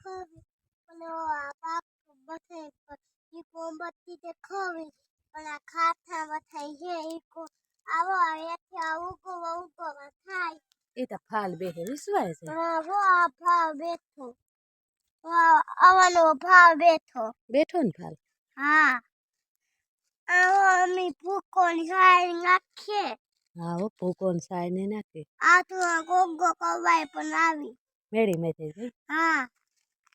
ખવી અને આ પાક બધે ઈ કોમબત્તી તે ખવી પણ આ ખાથામાં થઈ છે એ આવો અહીંયાથી આવું કો ઉગો થાય. એ તો ફાલ બેહે વિશ્વાસ છે. આવો આ ભાવ બેઠો. આ- આવાનો ભાવ બેઠો. બેઠો ને ફાલ હા. આવો અમે ભૂકો ખાઈ નાખીએ. હા ભૂકો સાય ને નાખે આ તો ગોગો કવાય પણ આવી. મેળી મેથી ભાઈ હા.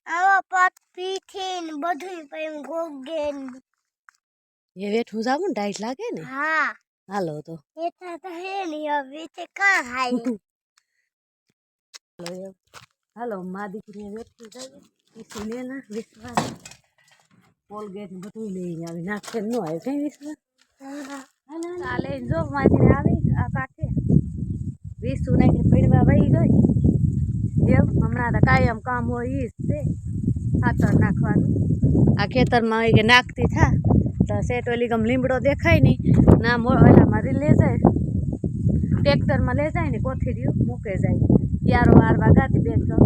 આવો પત પીઠી ને બધું પેમ ગોગે ને. એ વેઠું જાવું ને ટાઈટ લાગે ને? હા. હાલો તો. એટલા તો હે ને હવે તે કા હાય હાલો. હાલો મા દીકરીને બેઠું જાય ઈસુને ના વિશ્વાસ કોલગેટ બધું લઈને આવી. નાખે ન આવે કઈ વિશ્વાસ ચાલે જો માથી આવી આ કાંઠે. વીસુ નાખીને પીડવા વહી ગઈ. એમ. હમણાં તો કાયમ કામ હોય ઈ જ છે. ખાતર નાખવાનું. આ ખેતરમાં એ કે નાખતી થા, તો સેટ ઓલી ગમ લીમડો દેખાય નહીં ના ઓલામાં લે જાય. ટ્રેક્ટરમાં લે જાય ને કોથીરીઓ મૂકે જાય. ત્યારો વારવા ગાતી તો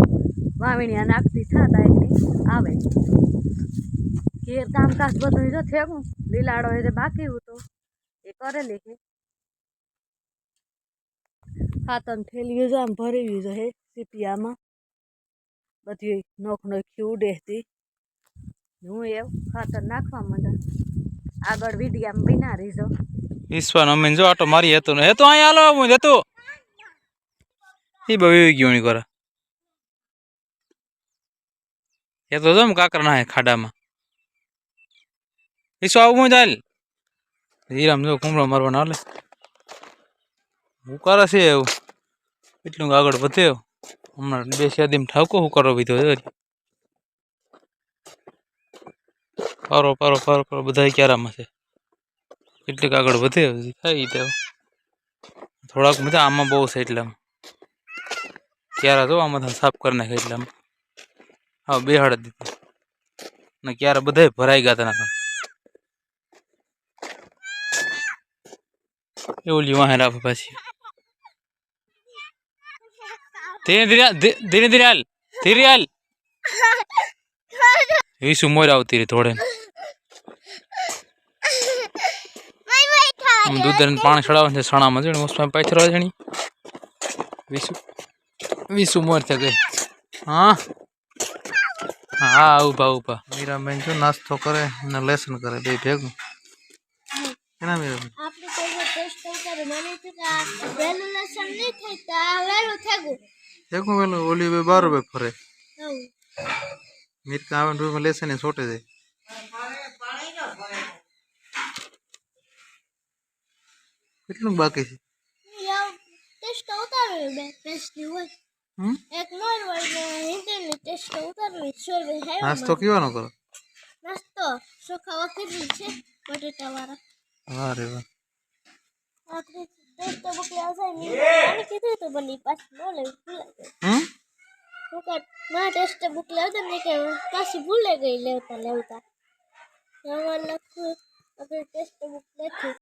વાવણીયા નાખતી થા તાયકની આવે. ઘેર કામકાજ બધું જો થયું લીલાડો એ બાકી હતું એ કરેલી છે ખાતર થેલીઓ છે આમ ભરેલી છે સીપિયામાં બધી નોખ નોખી ઉડેતી હું એવું ખાતર નાખવા માંડા આગળ વીડિયામાં બિના રીજો. ઈશ્વર, અમે જો આટો મારી હતો ને હેતો અહીંયા હાલો હું, હેતો. એ બવી ગયું ની કરે એ તો જો કાકર ના ખાડામાં. ઈશ્વર, આવું ચાલ હીરામ જો કુમરો મારવાનો હાલે. હું કરે છે એવું? એટલું આગળ વધે હમણાં બે શાદીમાં ઠાવકો હુકારો છે પારો પારો પારો પારો બધા ક્યારામાં છે. કેટલીક આગળ વધે થાય તો થોડાક મજા આમાં બહુ છે એટલે આમ. ક્યારા જો આમાં સાફ કરી નાખે આમ. હા, બેહાડ દીધું. ને ક્યારે બધા ભરાઈ ગયા હતા એવું લીવા હે રાખો પાછી. ધીરે ધીરે ધીરે ધીરે હાલ. ધીરે હાલ. વીસુ મોર આવતી રે થોડે દૂધ ને પાણી ચડાવવાનું છે સણામાં. છે મોસમાં પાછળ છે ની વીસુ વીસુ મોર થઈ ગઈ. હા? હા, ઊભા ઊભા. મીરાબેન જો નાસ્તો કરે અને લેસન કરે, બે ભેગું. એના મીરાબેન. કરે મને તો વહેલું લસણ નહીં થાય તો વહેલું થેગું. ભેગું પેલું ઓલી બે બાર બે ફરે. મિરકા આવે ને ડૂબમાં લેસન એ જાય. કેટલું બાકી છે? ટેસ્ટ ઉતારવી બે ટેસ્ટની હોય. એક મોર ને હિન્દીની ટેસ્ટ ઉતારવી સોરવે હે નાસ્તો કેવાનો કરો? નાસ્તો સોખા વખતની છે બટેટા વાળા વાહ રે વાહ. આપણે ટેસ્ટ બકલા ને આને કીધું તો બની પાછી ન લેવી ભૂલાઈ ગઈ હું? કાંઈ ના ટેસ્ટ બુક લેવતા મેં કે પાછી ભૂલે ગઈ લેવતા લેવતા. અમારે લખવું આપણે ટેસ્ટ બુક લખ્યું